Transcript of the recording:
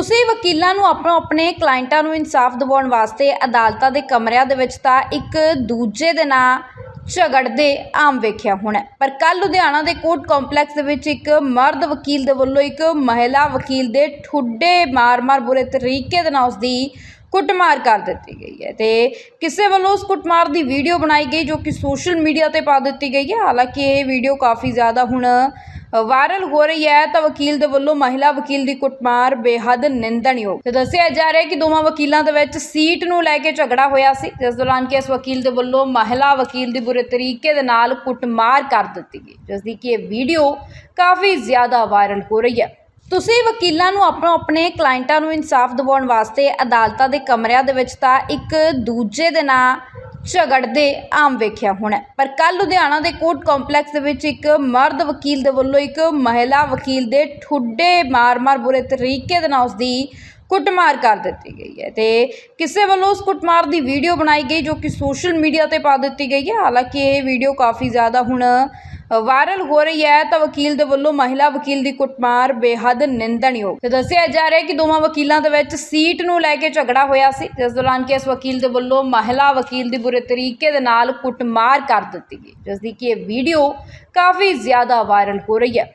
ਤੁਸੀਂ ਵਕੀਲਾਂ ਨੂੰ ਆਪਣੋ ਆਪਣੇ ਕਲਾਇੰਟਾਂ ਨੂੰ ਇਨਸਾਫ ਦਿਵਾਉਣ ਵਾਸਤੇ ਅਦਾਲਤਾਂ ਦੇ ਕਮਰਿਆਂ ਦੇ ਵਿੱਚ ਤਾਂ ਇੱਕ ਦੂਜੇ ਦੇ ਨਾਲ ਝਗੜਦੇ ਆਮ ਵੇਖਿਆ ਹੋਣਾ ਪਰ ਕੱਲ ਲੁਧਿਆਣਾ ਦੇ ਕੋਰਟ ਕੰਪਲੈਕਸ ਦੇ ਵਿੱਚ ਇੱਕ ਮਰਦ ਵਕੀਲ ਦੇ ਵੱਲੋਂ ਇੱਕ ਮਹਿਲਾ ਵਕੀਲ ਦੇ ਠੁੱਡੇ ਮਾਰ-ਮਾਰ ਬੁਰੇ ਤਰੀਕੇ ਦੇ ਨਾਲ ਉਸਦੀ ਕੁੱਟਮਾਰ ਕਰ ਦਿੱਤੀ ਗਈ ਹੈ ਤੇ ਕਿਸੇ ਵੱਲੋਂ ਉਸ ਕੁੱਟਮਾਰ ਦੀ ਵੀਡੀਓ ਬਣਾਈ ਗਈ ਜੋ ਕਿ ਸੋਸ਼ਲ ਮੀਡੀਆ ਤੇ ਪਾ ਦਿੱਤੀ ਗਈ ਹੈ। ਹਾਲਾਂਕਿ ਇਹ ਵੀਡੀਓ ਕਾਫੀ ਜ਼ਿਆਦਾ ਹੁਣ ਵਾਇਰਲ ਹੋ ਰਹੀ ਹੈ ਤਾਂ ਵਕੀਲ ਦੇ ਵੱਲੋਂ ਮਹਿਲਾ ਵਕੀਲ ਦੀ ਕੁੱਟਮਾਰ ਬੇਹੱਦ ਨਿੰਦਣਯੋਗ। ਤੇ ਦੱਸਿਆ ਜਾ ਰਿਹਾ ਕਿ ਦੋਵਾਂ ਵਕੀਲਾਂ ਦੇ ਵਿੱਚ ਸੀਟ ਨੂੰ ਲੈ ਕੇ ਝਗੜਾ ਹੋਇਆ ਸੀ, ਜਿਸ ਦੌਰਾਨ ਕਿ ਇਸ ਵਕੀਲ ਦੇ ਵੱਲੋਂ ਮਹਿਲਾ ਵਕੀਲ ਦੀ ਬੁਰੇ ਤਰੀਕੇ ਦੇ ਨਾਲ ਕੁੱਟਮਾਰ ਕਰ ਦਿੱਤੀ ਗਈ, ਜਿਸ ਦੀ ਕਿ ਇਹ ਵੀਡੀਓ ਕਾਫੀ ਜ਼ਿਆਦਾ ਵਾਇਰਲ ਹੋ ਰਹੀ ਹੈ। ਤੁਸੀਂ ਵਕੀਲਾਂ ਨੂੰ ਆਪਣੋ ਆਪਣੇ ਕਲਾਇੰਟਾਂ ਨੂੰ ਇਨਸਾਫ ਦਿਵਾਉਣ ਵਾਸਤੇ ਅਦਾਲਤਾਂ ਦੇ ਕਮਰਿਆਂ ਦੇ ਵਿੱਚ ਤਾਂ ਇੱਕ ਦੂਜੇ ਦੇ ਨਾਲ ਝਗੜਦੇ ਆਮ ਵੇਖਿਆ ਹੋਣਾ ਪਰ ਕੱਲ ਲੁਧਿਆਣਾ ਦੇ ਕੋਰਟ ਕੰਪਲੈਕਸ ਦੇ ਵਿੱਚ ਇੱਕ ਮਰਦ ਵਕੀਲ ਦੇ ਵੱਲੋਂ ਇੱਕ ਮਹਿਲਾ ਵਕੀਲ ਦੇ ਠੁੱਡੇ ਮਾਰ-ਮਾਰ ਬੁਰੇ ਤਰੀਕੇ ਦੇ ਨਾਲ ਉਸਦੀ ਕੁੱਟਮਾਰ ਕਰ ਦਿੱਤੀ ਗਈ ਹੈ ਤੇ ਕਿਸੇ ਵੱਲੋਂ ਉਸ ਕੁੱਟਮਾਰ ਦੀ ਵੀਡੀਓ ਬਣਾਈ ਗਈ ਜੋ ਕਿ ਸੋਸ਼ਲ ਮੀਡੀਆ ਤੇ ਪਾ ਦਿੱਤੀ ਗਈ ਹੈ। ਹਾਲਾਂਕਿ ਇਹ ਵੀਡੀਓ ਕਾਫੀ ਜ਼ਿਆਦਾ ਹੁਣ ਵਾਇਰਲ ਹੋ ਰਹੀ ਹੈ ਤਾਂ ਵਕੀਲ ਦੇ ਵੱਲੋਂ ਮਹਿਲਾ ਵਕੀਲ ਦੀ ਕੁੱਟਮਾਰ ਬੇਹੱਦ ਨਿੰਦਣਯੋਗ। ਤੇ ਦੱਸਿਆ ਜਾ ਰਿਹਾ ਕਿ ਦੋਵਾਂ ਵਕੀਲਾਂ ਦੇ ਵਿੱਚ ਸੀਟ ਨੂੰ ਲੈ ਕੇ ਝਗੜਾ ਹੋਇਆ ਸੀ, ਜਿਸ ਦੌਰਾਨ ਕਿ ਇਸ ਵਕੀਲ ਦੇ ਵੱਲੋਂ ਮਹਿਲਾ ਵਕੀਲ ਦੀ ਬੁਰੇ ਤਰੀਕੇ ਦੇ ਨਾਲ ਕੁੱਟਮਾਰ ਕਰ ਦਿੱਤੀ ਗਈ, ਜਿਸ ਦੀ ਕਿ ਇਹ ਵੀਡੀਓ ਕਾਫੀ ਜ਼ਿਆਦਾ ਵਾਇਰਲ ਹੋ ਰਹੀ ਹੈ।